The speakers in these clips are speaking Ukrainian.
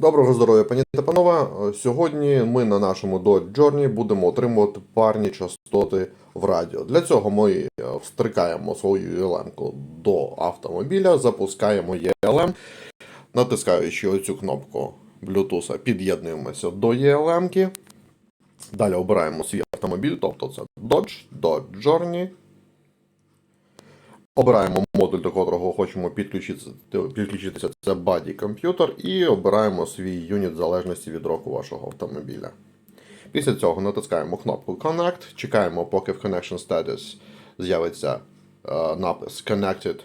Доброго здоров'я, пані та панове. Сьогодні ми на нашому Dodge Journey будемо отримувати парні частоти в радіо. Для цього ми е, встрикаємо свою ELM до автомобіля, запускаємо ELM, натискаючи оцю кнопку Bluetooth, під'єднуємося до ELM. Далі обираємо свій автомобіль, тобто це Dodge, Dodge Journey. Обираємо модуль, до котрого хочемо підключитися, це Computer, і обираємо свій юніт в залежності від року вашого автомобіля. Після цього натискаємо кнопку Connect, чекаємо, поки в Connection Status з'явиться е, напис Connected.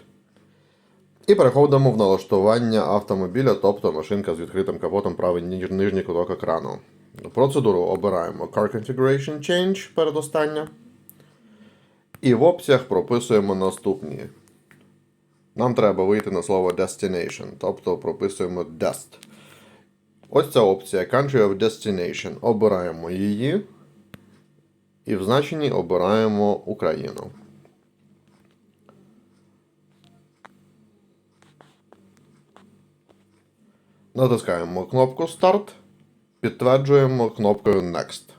І переходимо в налаштування автомобіля, тобто машинка з відкритим капотом правий нижній куток екрану. Процедуру обираємо Car Configuration Change передостання. І в опціях прописуємо наступні. Нам треба вийти на слово Destination, тобто прописуємо Dest. Ось ця опція Country of Destination. Обираємо її. І в значенні обираємо Україну. Натискаємо кнопку Start. Підтверджуємо кнопкою Next.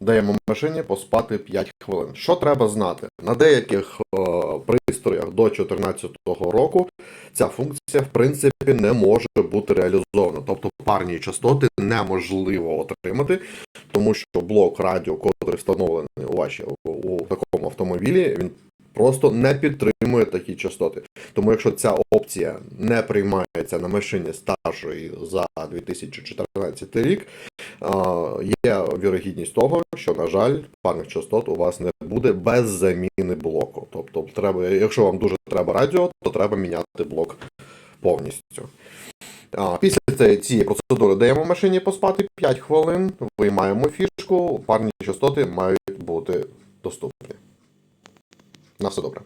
Даємо машині поспати 5 хвилин. Що треба знати? На деяких е, пристроях до 2014 року ця функція, в принципі, не може бути реалізована. Тобто парні частоти неможливо отримати, тому що блок радіо, котрий встановлений у вашій у такому автомобілі, він просто не підтримує такі частоти. Тому якщо ця опція не приймається на машині старшої за 2014 рік, є вірогідність того, що, на жаль, парних частот у вас не буде без заміни блоку. Тобто, треба, якщо вам дуже треба радіо, то треба міняти блок повністю. Після цієї процедури даємо машині поспати 5 хвилин, виймаємо фішку, парні частоти мають бути доступні. На все добре.